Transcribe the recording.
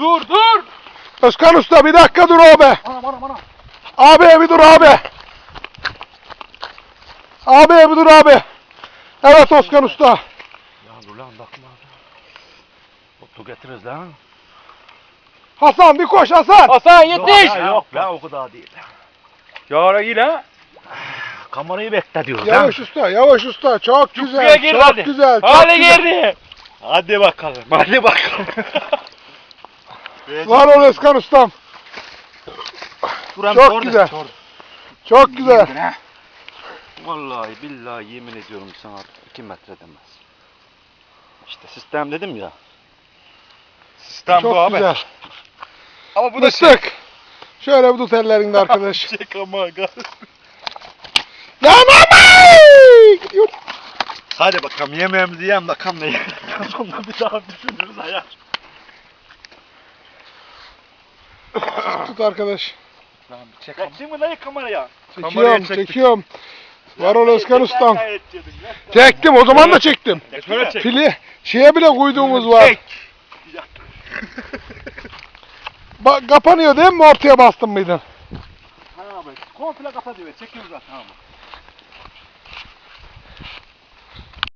Dur dur. Özkan Usta bir dakika dur abi. Anam anam anam. Abi bir dur abi. Abi bir dur abi. Evet Özkan Usta. Ya dur lan bakma. Otu getiririz lan. Hasan bir koş Hasan. Hasan yetiş. Yok, yok la o kadar değil. Ya iyi lan. Kamerayı bekle diyoruz Yavaş usta, yavaş usta. Çok güzel, gir çok hadi. güzel. Çok Hadi güzel. girdi. Hadi bakalım. Hadi bakalım. Var ol Özkan Ustam. Duran Çok sor da, güzel. sor. Çok güzel. Vallahi billahi yemin ediyorum sana 2 metre demez. İşte sistem dedim ya. Sistem Çok güzel. Ama bu da şey. Mıstık. Şöyle bir tut ellerinde arkadaş. Çek ama. Yanamay! Gidiyor. Hadi bakalım yemeğimizi yiyelim bakalım ne yiyelim. Sonra bir daha düşünürüz hayal. Tut arkadaş. Çek Çektin mi lan kameraya? Çekiyorum, çektik. çekiyorum. Var ol Özkan Ustam. Lan. Çektim, o zaman da çektim. Şöyle çek. Fili, şeye bile koyduğumuz var. Çek. Ba- kapanıyor değil mi ortaya bastın mıydın? Ha abi komple kafa diyor. Çekiyoruz zaten abi.